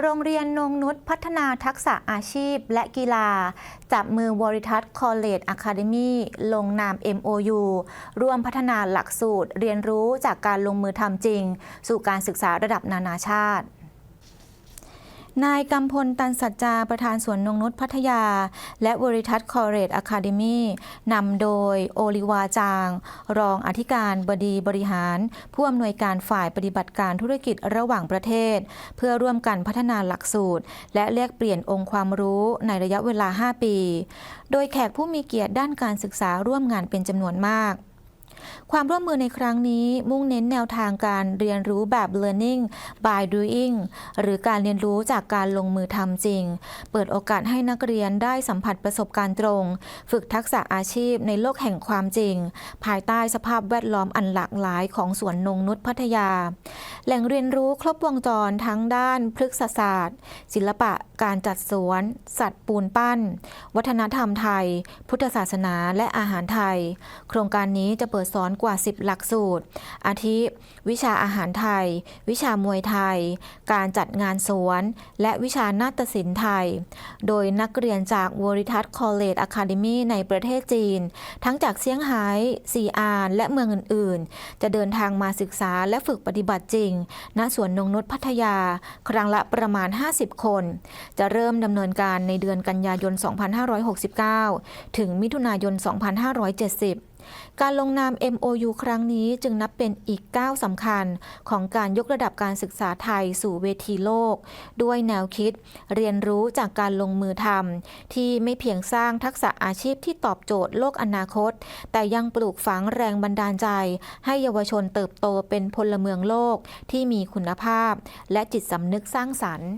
โรงเรียนนงนุษพัฒนาทักษะอาชีพและกีฬา จับมือวริทัศน์คอลเลจอะคาเดมีลงนาม MOU ร่วมพัฒนาหลักสูตร เรียนรู้จากการลงมือทำจริง สู่การศึกษาระดับนานาชาติ นายกำพลตันสัจจาประธานสวนนงนุษพัทยา และวริทัศน์คอร์เรตอะคาเดมีนำโดยโอลิวาจาง รองอธิการบดีบริหาร ผู้อำนวยการฝ่ายปฏิบัติการธุรกิจระหว่างประเทศ เพื่อร่วมกันพัฒนาหลักสูตร และแลกเปลี่ยนองค์ความรู้ในระยะเวลา 5 ปี โดยแขกผู้มีเกียรติด้านการศึกษาร่วมงานเป็นจำนวนมาก ความร่วมมือในครั้งนี้มุ่งเน้นแนวทางการเรียนรู้แบบ learning by doing หรือการเรียนรู้จากการลงมือทำจริง เปิดโอกาสให้นักเรียนได้สัมผัสประสบการณ์ตรง ฝึกทักษะอาชีพในโลกแห่งความจริง ภายใต้สภาพแวดล้อมอันหลากหลายของสวนนงนุษพัทยา แหล่งเรียนรู้ครบวงจรทั้งด้านพฤกษศาสตร์ ศิลปะการจัดสวน สัตว์ปูนปั้น วัฒนธรรมไทย พุทธศาสนาและอาหารไทย โครงการนี้จะเปิดสอนกว่า 10 หลักสูตร อาทิ วิชาอาหารไทย วิชามวยไทย การจัดงานสวน และวิชานาฏศิลป์ไทย โดยนักเรียนจากวริทัศน์คอลเลจอะคาเดมีในประเทศจีน ทั้งจากเซี่ยงไฮ้ซีอาน และเมืองอื่น ๆ จะเดินทางมาศึกษาและฝึกปฏิบัติจริงณสวนนงนุษพัทยา ครั้งละประมาณ 50 คน จะเริ่มดำเนินการในเดือนกันยายน 2569 ถึงมิถุนายน 2570 การลงนาม MOU ครั้งนี้จึงนับเป็นอีกก้าวสำคัญของการยกระดับการศึกษาไทยสู่เวทีโลก ด้วยแนวคิดเรียนรู้จากการลงมือทำที่ไม่เพียงสร้างทักษะอาชีพที่ตอบโจทย์โลกอนาคต แต่ยังปลูกฝังแรงบันดาลใจ ให้เยาวชนเติบโตเป็นพลเมืองโลกที่มีคุณภาพ และจิตสำนึกสร้างสรรค์